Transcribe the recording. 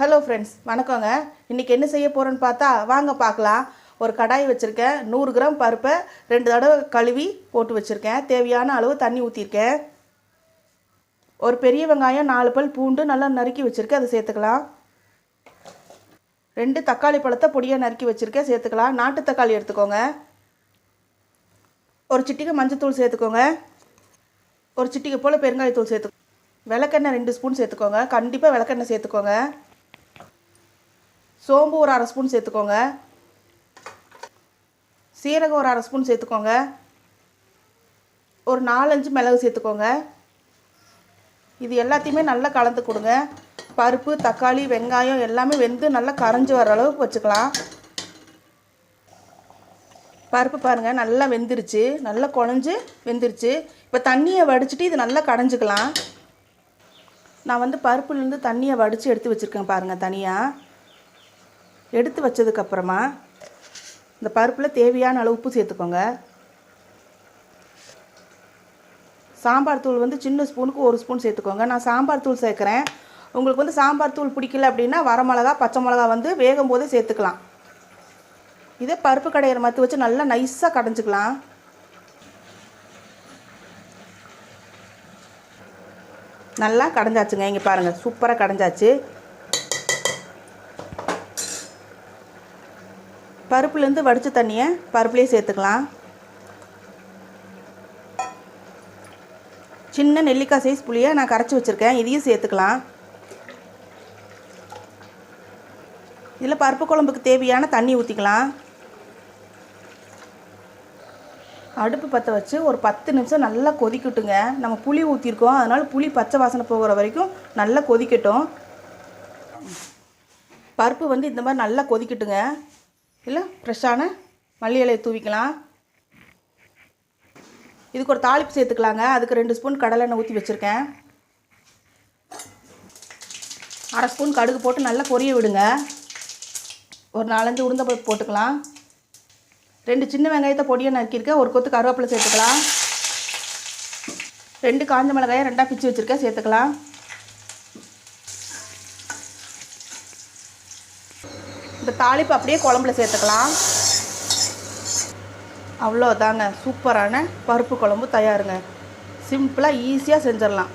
Hello friends வணக்கங்க. இன்றைக்கி என்ன செய்ய போகிறோன்னு பார்த்தா வாங்க பார்க்கலாம். ஒரு கடாய் வச்சுருக்கேன். நூறு கிராம் பருப்பை ரெண்டு தடவை கழுவி போட்டு வச்சுருக்கேன். தேவையான அளவு தண்ணி ஊற்றிருக்கேன் ஒரு பெரிய வெங்காயம் நாலு பல் பூண்டு நல்லா நறுக்கி வச்சுருக்கேன். அதை சேர்த்துக்கலாம். ரெண்டு தக்காளி பழத்தை பொடியாக நறுக்கி வச்சுருக்கேன். சேர்த்துக்கலாம். நாட்டு தக்காளி எடுத்துக்கோங்க. ஒரு சிட்டிகை மஞ்சத்தூள் சேர்த்துக்கோங்க. ஒரு சிட்டிகை போல் பெருங்காயத்தூள் சேர்த்து விளக்கெண்ணெய் ரெண்டு ஸ்பூன் சேர்த்துக்கோங்க. கண்டிப்பாக விளக்கெண்ணெய் சேர்த்துக்கோங்க. சோம்பு ஒரு அரை ஸ்பூன் சேர்த்துக்கோங்க. சீரகம் ஒரு அரை ஸ்பூன் சேர்த்துக்கோங்க. ஒரு நாலஞ்சு மிளகு சேர்த்துக்கோங்க. இது எல்லாத்தையுமே நல்லா கலந்து கொடுங்க. பருப்பு தக்காளி வெங்காயம் எல்லாமே வெந்து நல்லா கரைஞ்சி வர அளவுக்கு வச்சுக்கலாம். பருப்பு பாருங்கள் நல்லா வெந்துருச்சு. நல்லா குழஞ்சி வெந்துருச்சு. இப்போ தண்ணியை வடிச்சிட்டு இது நல்லா கடைஞ்சிக்கலாம். நான் வந்து பருப்புலேருந்து தண்ணியை வடித்து எடுத்து வச்சுருக்கேன் பாருங்கள் தனியாக எடுத்து வச்சதுக்கப்புறமா இந்த பருப்பில் தேவையான அளவு உப்பு சேர்த்துக்கோங்க. சாம்பார் தூள் வந்து சின்ன ஸ்பூனுக்கு ஒரு ஸ்பூன் சேர்த்துக்கோங்க. நான் சாம்பார் தூள் சேர்க்குறேன். உங்களுக்கு வந்து சாம்பார் தூள் பிடிக்கல அப்படின்னா வரமிளகா பச்சை மிளகா வந்து வேகும் போதே சேர்த்துக்கலாம். இதே பருப்பு கடையிற மத்து வச்சு நல்லா நைஸாக கடைஞ்சிக்கலாம். நல்லா கடைஞ்சாச்சுங்க. இங்கே பாருங்கள் சூப்பராக கடைஞ்சாச்சு. பருப்புலேருந்து வடித்த தண்ணியை பருப்புலேயே சேர்த்துக்கலாம். சின்ன நெல்லிக்காய் சைஸ் புளியை நான் கரைச்சி வச்சுருக்கேன். இதையும் சேர்த்துக்கலாம். இதில் பருப்பு குழம்புக்கு தேவையான தண்ணி ஊற்றிக்கலாம் அடுப்பு பற்ற வச்சு ஒரு பத்து நிமிஷம் நல்லா கொதிக்கட்டுங்க. நம்ம புளி ஊற்றிருக்கோம் அதனால் புளி பச்சை வாசனை போகிற வரைக்கும் நல்லா கொதிக்கட்டும். பருப்பு வந்து இந்த மாதிரி நல்லா கொதிக்கட்டுங்க. இல்லை ஃப்ரெஷ்ஷான மல்லி இலையை தூவிக்கலாம். இதுக்கு ஒரு தாளிப்பு சேர்த்துக்கலாங்க. அதுக்கு ரெண்டு ஸ்பூன் கடலெண்ணெய் ஊற்றி வச்சுருக்கேன். அரை ஸ்பூன் கடுகு போட்டு நல்லா பொரிய விடுங்க. ஒரு நாலஞ்சு உளுந்தம்பருப்பு போட்டுக்கலாம். ரெண்டு சின்ன வெங்காயத்தை பொடியை நறுக்கியிருக்கேன். ஒரு கொத்து கருவேப்பிலை சேர்த்துக்கலாம். ரெண்டு காஞ்ச மிளகாயை ரெண்டாக பிச்சு வச்சுருக்கேன். சேர்த்துக்கலாம். இந்த தாளிப்பு அப்படியே குழம்புல சேர்த்துக்கலாம். அவ்வளோதாங்க சூப்பரான பருப்பு குழம்பு தயாருங்க. சிம்பிளாக ஈஸியாக செஞ்சிடலாம்.